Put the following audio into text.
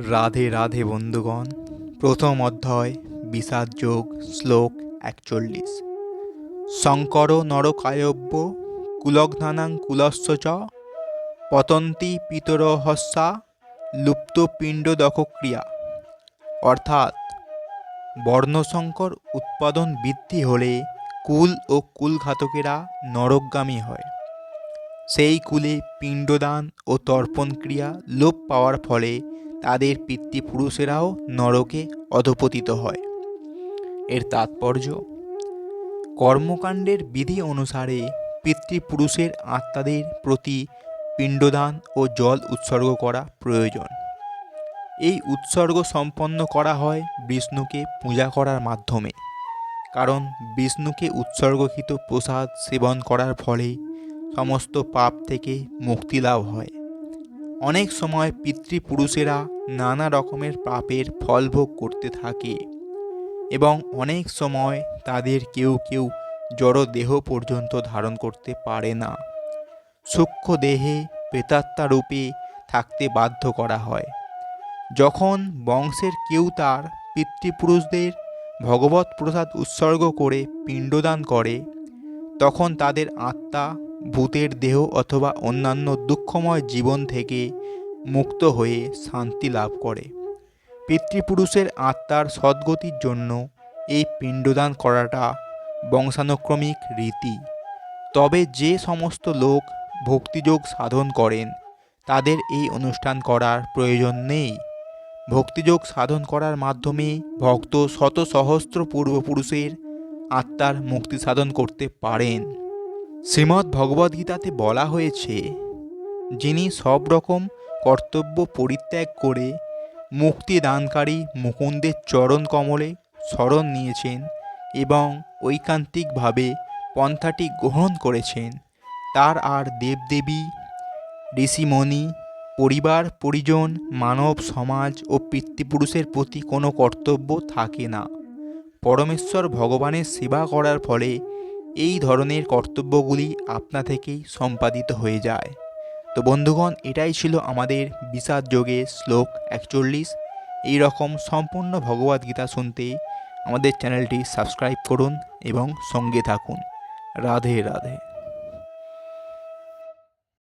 রাধে রাধে বন্ধুগণ, প্রথম অধ্যায়, বিষাদ যোগ, শ্লোক একচল্লিশ। শঙ্কর নরকায়ব্য, কুলঘ্নানাং কুলস্য চ, পতন্তি পিতরহস্যা দখক্রিয়া অর্থাৎ, বর্ণশঙ্কর উৎপাদন বৃদ্ধি হলে কুল ও কুলঘাতকেরা নরকগামী হয়। সেই কুলে পিণ্ডদান ও তর্পণ ক্রিয়া লোপ পাওয়ার ফলে তাদের পিতৃপুরুষেরাও নরকে অধপতিত হয়। এর তাৎপর্য, কর্মকাণ্ডের বিধি অনুসারে পিতৃপুরুষের আত্মাদের প্রতি পিণ্ডদান ও জল উৎসর্গ করা প্রয়োজন। এই উৎসর্গ সম্পন্ন করা হয় বিষ্ণুকে পূজা করার মাধ্যমে। কারণ বিষ্ণুকে উৎসর্গকৃত প্রসাদ সেবন করার ফলে সমস্ত পাপ থেকে মুক্তি লাভ হয়। অনেক সময় পিতৃপুরুষেরা নানা রকমের পাপের ফল ভোগ করতে থাকে এবং অনেক সময় তাদের কেউ কেউ জড় দেহ পর্যন্ত ধারণ করতে পারে না। সূক্ষ্ম দেহে প্রেতাত্মা রূপে থাকতে বাধ্য করা হয়। যখন বংশের কেউ তার পিতৃপুরুষদের ভগবত প্রসাদ উৎসর্গ করে পিণ্ডদান করে, তখন তাদের আত্মা, ভূতের দেহ অথবা অন্যান্য দুঃখময় জীবন থেকে মুক্ত হয়ে শান্তি লাভ করে। পিতৃপুরুষের আত্মার সদ্গতির জন্য এই পিণ্ডদান করাটা বংশানুক্রমিক রীতি। তবে যে সমস্ত লোক ভক্তিযোগ সাধন করেন, তাদের এই অনুষ্ঠান করার প্রয়োজন নেই। ভক্তিযোগ সাধন করার মাধ্যমে ভক্ত শত সহস্র পূর্বপুরুষের আত্মার মুক্তি সাধন করতে পারেন। শ্রীমদ্ ভগবদ্গীতাতে বলা হয়েছে, যিনি সব রকম কর্তব্য পরিত্যাগ করে মুক্তিদানকারী মুকুন্দের চরণ কমলে শরণ নিয়েছেন এবং ঐকান্তিকভাবে পন্থাটি গ্রহণ করেছেন। তার আর দেবদেবী, ঋষিমণি, পরিবার, পরিজন, মানব সমাজ ও পিতৃপুরুষের প্রতি কোনো কর্তব্য থাকে না। পরমেশ্বর ভগবানের সেবা করার ফলে এই ধরনের কর্তব্যগুলি আপনা থেকেই সম্পাদিত হয়ে যায়। তো বন্ধুগণ, এটাই ছিল আমাদের বিষাদ যোগে শ্লোক একচল্লিশ। এই রকম সম্পূর্ণ ভগবদ গীতা শুনতে আমাদের চ্যানেলটি সাবস্ক্রাইব করুন এবং সঙ্গে থাকুন। রাধে রাধে।